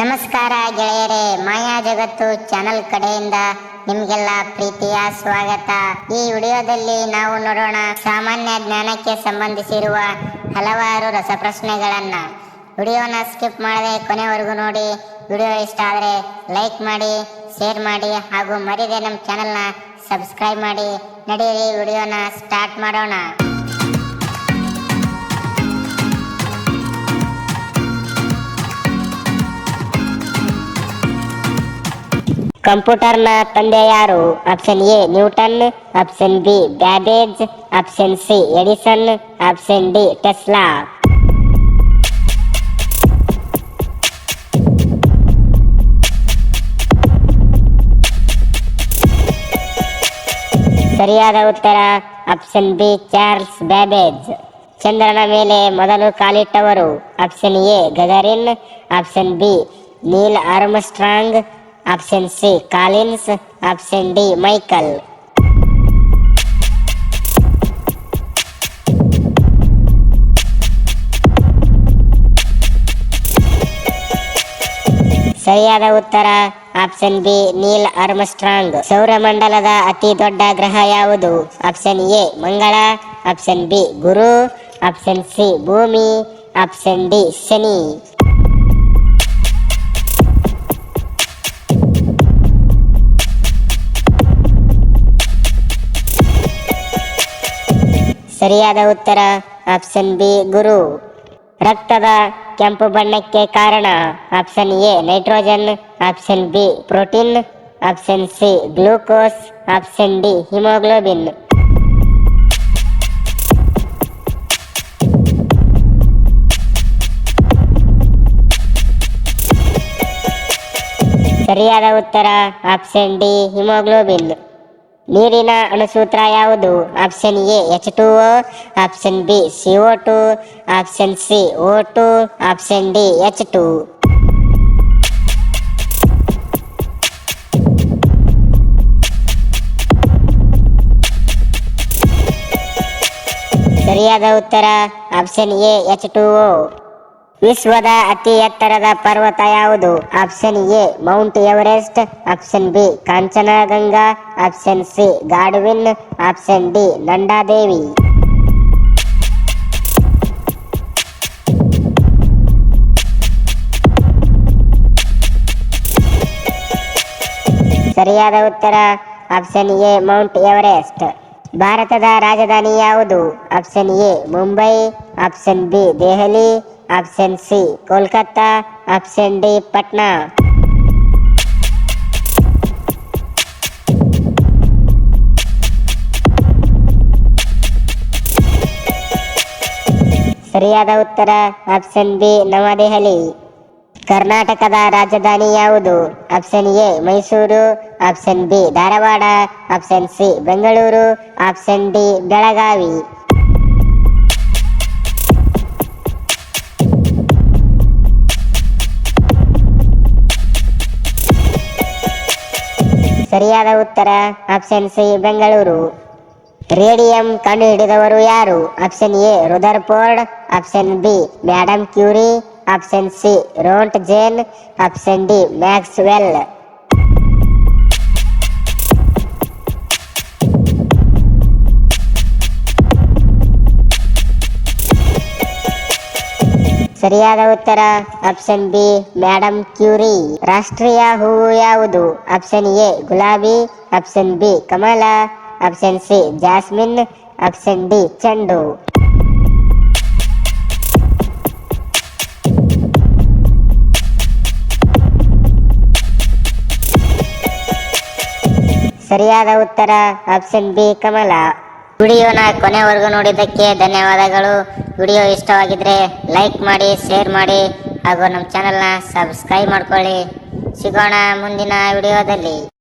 ನಮಸ್ಕಾರ ಗೆಳೆಯರೇ, ಮಾಯಾ ಜಗತ್ತು ಚಾನೆಲ್ ಕಡೆಯಿಂದ ನಿಮ್ಗೆಲ್ಲ ಪ್ರೀತಿಯ ಸ್ವಾಗತ. ಈ ವಿಡಿಯೋದಲ್ಲಿ ನಾವು ನೋಡೋಣ ಸಾಮಾನ್ಯ ಜ್ಞಾನಕ್ಕೆ ಸಂಬಂಧಿಸಿರುವ ಹಲವಾರು ರಸಪ್ರಶ್ನೆಗಳನ್ನ. ವಿಡಿಯೋನ ಸ್ಕಿಪ್ ಮಾಡದೆ ಕೊನೆವರೆಗೂ ನೋಡಿ, ವಿಡಿಯೋ ಇಷ್ಟ ಆದರೆ ಲೈಕ್ ಮಾಡಿ, ಶೇರ್ ಮಾಡಿ ಹಾಗೂ ಮರಿದೆ ನಮ್ಮ ಚಾನೆಲ್ನ ಸಬ್ಸ್ಕ್ರೈಬ್ ಮಾಡಿ. ನಡೆಯಿರಿ ವಿಡಿಯೋನ ಸ್ಟಾರ್ಟ್ ಮಾಡೋಣ. ಕಂಪ್ಯೂಟರ್ನ ತಂದೆ ಯಾರು option A Newton option B Babbage option C Edison option D Tesla ಸರಿಯಾದ ಉತ್ತರ ಆಪ್ಷನ್ ಬಿ ಚಾರ್ಲ್ಸ್ ಬ್ಯಾಬೇಜ್ ಚಂದ್ರನ ಮೇಲೆ ಮೊದಲು ಕಾಲಿಟ್ಟವರು option A Gagarin option B Neil Armstrong option C Collins option D Michael ಸರಿಯಾದ ಉತ್ತರ ಆಪ್ಷನ್ ಬಿ ನೀಲ್ ಆರ್ಮ್ಸ್ಟ್ರಾಂಗ್ ಸೌರಮಂಡಲದ ಅತಿ ದೊಡ್ಡ ಗ್ರಹ ಯಾವುದು? ಆಪ್ಷನ್ ಎ ಮಂಗಳ. ಆಪ್ಷನ್ ಬಿ ಗುರು. ಆಪ್ಷನ್ ಸಿ ಭೂಮಿ. ಆಪ್ಷನ್ ಡಿ ಶನಿ. ಸರಿಯಾದ ಉತ್ತರ ಆಪ್ಷನ್ ಬಿ ಗುರು. ರಕ್ತದ ಕೆಂಪು ಬಣ್ಣಕ್ಕೆ ಕಾರಣ option A nitrogen option B protein option C glucose option D haemoglobin ಸರಿಯಾದ ಉತ್ತರ ಆಪ್ಷನ್ ಡಿ ಹಿಮೋಗ್ಲೋಬಿನ್ ನೀರಿನ ಅಣುಸೂತ್ರ ಯಾವುದು? Option A H two O option B C O two option C O two option D H two ಸರಿಯಾದ ಉತ್ತರ option A H two O ವಿಶ್ವದ ಅತಿ ಎತ್ತರದ ಪರ್ವತ ಯಾವುದು? Option A, mount Everest. Option B, Kanchenjunga. Option C Godwin option D Nandadevi ಸರಿಯಾದ ಉತ್ತರ? Option A, mount Everest. ಭಾರತದ ರಾಜಧಾನಿ ಯಾವುದು? Option A, Mumbai. Option B, Delhi. Option C Kolkata option D Patna ಸರಿಯಾದ ಉತ್ತರ ಆಪ್ಷನ್ ಬಿ ನವದೆಹಲಿ. ಕರ್ನಾಟಕದ ರಾಜಧಾನಿ ಯಾವುದು? Option A Mysuru. Option B Dharwad. Option C Bengaluru. Option D Belagavi. ಸರಿಯಾದ ಉತ್ತರ ಆಪ್ಷನ್ ಸಿ, ಬೆಂಗಳೂರು. ರೇಡಿಯಂ ಕಂಡುಹಿಡಿದವರು ಯಾರು? Option A Rutherford option B madam Curie option C Roentgen option D Maxwell ಸರಿಯಾದ ಉತ್ತರ ಆಪ್ಷನ್ ಬಿ ಮ್ಯಾಡಮ್ ಕ್ಯೂರಿ ರಾಷ್ಟ್ರೀಯ ಹೂವು ಯಾವುದು? Option A ಗುಲಾಬಿ. ಆಪ್ಷನ್ ಬಿ ಕಮಲ. Option C jasmine. Option D ಚೆಂಡು. ಸರಿಯಾದ ಉತ್ತರ ಆಪ್ಷನ್ ಬಿ ಕಮಲ. ವಿಡಿಯೋನ ಕೊನೆವರೆಗೂ ನೋಡಿದ್ದಕ್ಕೆ ಧನ್ಯವಾದಗಳು. ವಿಡಿಯೋ ಇಷ್ಟವಾಗಿದ್ರೆ ಲೈಕ್ ಮಾಡಿ, ಶೇರ್ ಮಾಡಿ, ಹಾಗೂ ನಮ್ಮ ಚಾನೆಲ್ನ ಸಬ್ಸ್ಕ್ರೈಬ್ ಮಾಡ್ಕೊಳ್ಳಿ. ಸಿಗೋಣ ಮುಂದಿನ ವಿಡಿಯೋದಲ್ಲಿ.